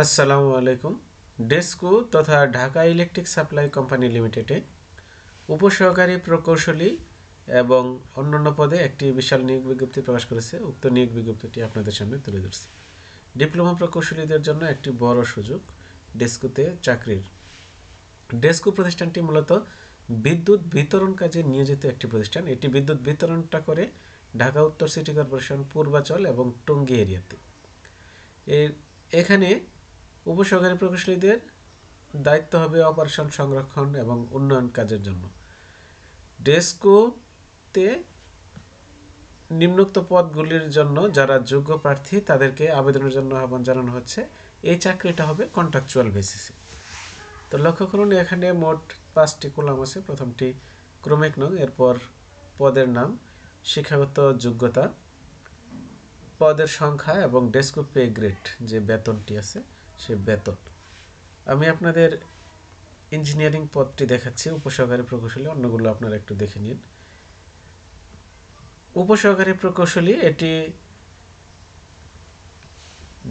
আসসালামু আলাইকুম। ডেস্কো তথা ঢাকা ইলেকট্রিক সাপ্লাই কোম্পানি লিমিটেডে উপসহকারী প্রকৌশলী এবং অন্যান্য পদে একটি বিশাল নিয়োগ বিজ্ঞপ্তি প্রকাশ করেছে। উক্ত নিয়োগ বিজ্ঞপ্তিটি আপনাদের সামনে তুলে ধরছি। ডিপ্লোমা প্রকৌশলীদের জন্য একটি বড় সুযোগ ডেস্কোতে চাকরির। ডেস্কো প্রতিষ্ঠানটি মূলত বিদ্যুৎ বিতরণ কাজে নিয়োজিত একটি প্রতিষ্ঠান। এটি বিদ্যুৎ বিতরণটা করে ঢাকা উত্তর সিটি কর্পোরেশন, পূর্বাচল এবং টঙ্গী এরিয়াতে। এর এখানে উপসহকারী প্রকৌশলীদের দায়িত্ব হবে অপারেশন সংরক্ষণ এবং উন্নয়ন কাজের জন্য। ডেস্কোতে নিম্নোক্ত পদগুলির জন্য যারা যোগ্য প্রার্থী, তাদেরকে আবেদনের জন্য আহ্বান জানানো হচ্ছে। এই চাকরিটা হবে কন্ট্রাকচুয়াল বেসিসে তো লক্ষ্য করুন, এখানে মোট পাঁচটি কলাম আছে। প্রথমটি ক্রমিক নং, এরপর পদের নাম, শিক্ষাগত যোগ্যতা, পদের সংখ্যা এবং ডেস্কো পে গ্রেড যে বেতনটি আছে। সে বেতন। আমি আপনাদের ইঞ্জিনিয়ারিং পদটি দেখাচ্ছি, উপসহকারী প্রকৌশলী, অন্যগুলো আপনারা একটু দেখে নিন। উপসহকারী প্রকৌশলী, এটি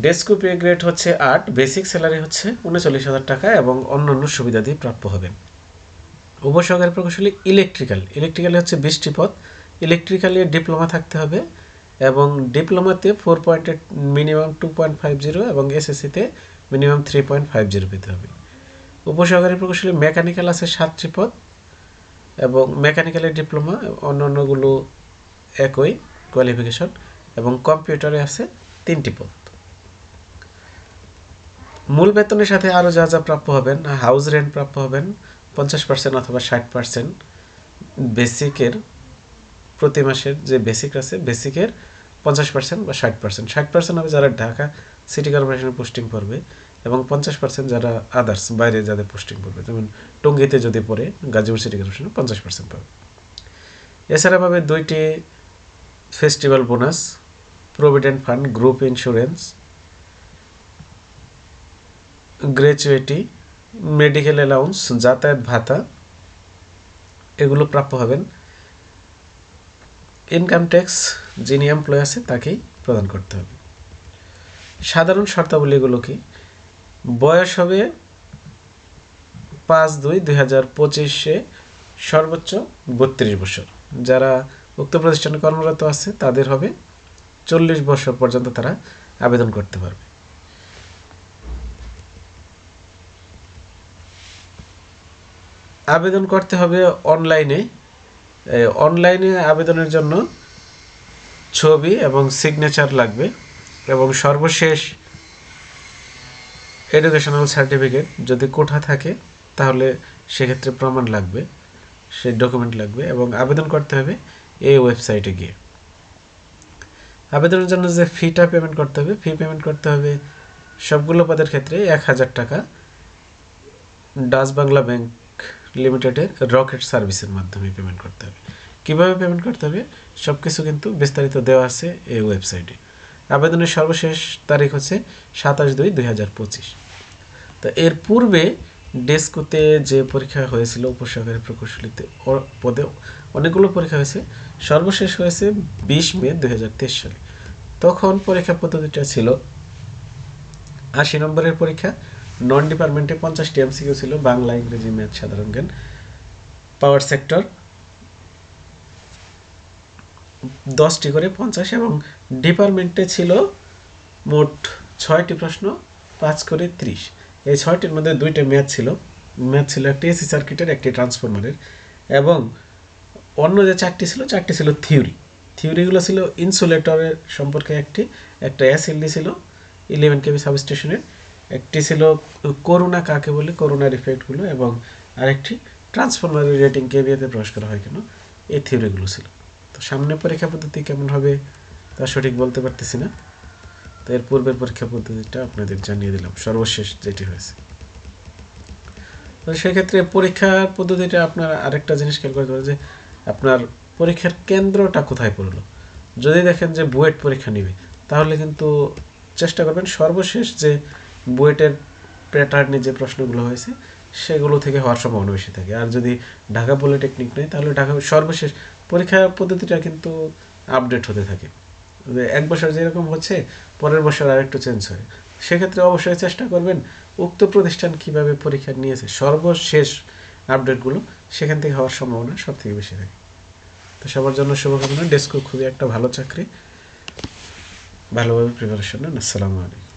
ডেস্কো পে গ্রেড হচ্ছে আট বেসিক স্যালারি হচ্ছে উনচল্লিশ হাজার টাকা এবং অন্যান্য সুবিধা দিয়ে প্রাপ্য হবেন। উপসহকারী প্রকৌশলী ইলেকট্রিক্যাল ইলেকট্রিক্যালে হচ্ছে বিশটি পদ ইলেকট্রিক্যালে ডিপ্লোমা থাকতে হবে। এবং ডিপ্লোমাতে ফোর পয়েন্টের minimum two point five zero এবং এসএসসিতে minimum three point five zero পেতে হবে। উপসহকারী প্রকৌশলী মেকানিক্যাল আছে সাতটি পদ এবং মেকানিক্যালের ডিপ্লোমা অন্য অন্যগুলো একই কোয়ালিফিকেশন এবং কম্পিউটারে আছে তিনটি পদ। মূল বেতনের সাথে আরও যা যা প্রাপ্য হবেন হাউস রেন্ট প্রাপ্য হবেন, পঞ্চাশ পার্সেন্ট অথবা ষাট পার্সেন্ট বেসিকের প্রতি মাসের যে বেসিক আছে বেসিকের পঞ্চাশ পার্সেন্ট বা ষাট পার্সেন্ট ষাট পার্সেন্ট হবে যারা ঢাকা সিটি কর্পোরেশনে পোস্টিং করবে এবং পঞ্চাশ পার্সেন্ট যারা আদার্স বাইরে যাদের পোস্টিং করবে। যেমন টঙ্গিতে যদি পড়ে, গাজীপুর সিটি কর্পোরেশনে পঞ্চাশ পার্সেন্ট পাবে। এছাড়া পাবে দুইটি festival bonus provident fund group insurance gratuity medical allowance যাতায়াত ভাতা, এগুলো প্রাপ্য হবেন। ইনকাম ট্যাক্স যিনি এমপ্লয় আছে তাকেই প্রদান করতে হবে। সাধারণ শর্তাবলীগুলো কি? বয়স হবে পাঁচ দুই দুই হাজার পঁচিশে সর্বোচ্চ বত্রিশ বছর। যারা উক্ত প্রতিষ্ঠানে কর্মরত আছে, তাদের হবে চল্লিশ বছর পর্যন্ত তারা আবেদন করতে পারবে। আবেদন করতে হবে অনলাইনে অনলাইনে আবেদনের জন্য ছবি এবং সিগনেচার লাগবে এবং সর্বশেষ এডুকেশনাল সার্টিফিকেট যদি কোঠা থাকে, তাহলে সেক্ষেত্রে প্রমাণ লাগবে সেই ডকুমেন্ট লাগবে এবং আবেদন করতে হবে এই ওয়েবসাইটে গিয়ে। আবেদনের জন্য যে ফিটা পেমেন্ট করতে হবে ফি পেমেন্ট করতে হবে সবগুলো পদের ক্ষেত্রে এক হাজার টাকা ডাচ বাংলা ব্যাংক লিমিটেডের রকেট সার্ভিসের মাধ্যমে পেমেন্ট করতে হবে। কীভাবে পেমেন্ট করতে হবে? সব কিছু কিন্তু বিস্তারিত দেওয়া আছে এই ওয়েবসাইটে আবেদনের সর্বশেষ তারিখ হচ্ছে সাতাশ দুই দুই হাজার পঁচিশ। তো এর পূর্বে ডেস্কোতে যে পরীক্ষা হয়েছিল উপসহকারী প্রকৌশলীতে পদে অনেকগুলো পরীক্ষা হয়েছে। সর্বশেষ হয়েছে বিশ মে দুই হাজার তেইশ সালে। তখন পরীক্ষা পদ্ধতিটা ছিল আশি নম্বরের পরীক্ষা নন ডিপার্টমেন্টে পঞ্চাশটি এমসিকিউ ছিল, বাংলা, ইংরেজি, ম্যাথ, সাধারণ জ্ঞান পাওয়ার সেক্টর দশটি করে পঞ্চাশ এবং ডিপার্টমেন্টে ছিল মোট ছয়টি প্রশ্ন, পাঁচ করে ত্রিশ। এই ছয়টির মধ্যে দুইটা ম্যাথ ছিল। ম্যাথ ছিল একটি এসি সার্কিটের, একটি ট্রান্সফরমারের এবং অন্য যে চারটি ছিল চারটি ছিল থিওরি। থিওরিগুলো ছিল ইনসুলেটরের সম্পর্কে একটি, একটা এসএলডি ছিল ইলেভেন কেবি সাবস্টেশনের, একটি ছিল করোনা কাকে বলে করোনার ইফেক্টগুলো এবং আরেকটি ট্রান্সফরমারের রেটিং কেবিএতে প্রকাশ করা হয় কেন, এই থিওরিগুলো ছিল। সামনে পরীক্ষা পদ্ধতি কেমন হবে তা সঠিক বলতে পারতেছি না। তো এর পূর্বের পরীক্ষা পদ্ধতিটা আপনাদের জানিয়ে দিলাম, সর্বশেষ যেটি হয়েছে। তো সেক্ষেত্রে পরীক্ষার পদ্ধতিটা আপনার আরেকটা জিনিস খেয়াল করতে হবে যে আপনার পরীক্ষার কেন্দ্রটা কোথায় পড়ল। যদি দেখেন যে বুয়েট পরীক্ষা নিবে, তাহলে কিন্তু চেষ্টা করবেন সর্বশেষ যে বুয়েটের প্যাটার্নে যে প্রশ্নগুলো হয়েছে, সেগুলো থেকে হওয়ার সম্ভাবনা বেশি থাকে। আর যদি ঢাকা পলিটেকনিক নেই তাহলে ঢাকা সর্বশেষ পরীক্ষা পদ্ধতিটা কিন্তু আপডেট হতে থাকে। এক বছর যেরকম হচ্ছে, পরের বছর আর একটু চেঞ্জ হয়। সেক্ষেত্রে অবশ্যই চেষ্টা করবেন, উক্ত প্রতিষ্ঠান কীভাবে পরীক্ষা নিয়েছে, সর্বশেষ আপডেটগুলো সেখান থেকে হওয়ার সম্ভাবনা সব থেকে বেশি থাকে। তো সবার জন্য শুভকামনা। ডেস্কো খুবই একটা ভালো চাকরি। ভালোভাবে প্রিপারেশন নেন। আসসালামু আলাইকুম।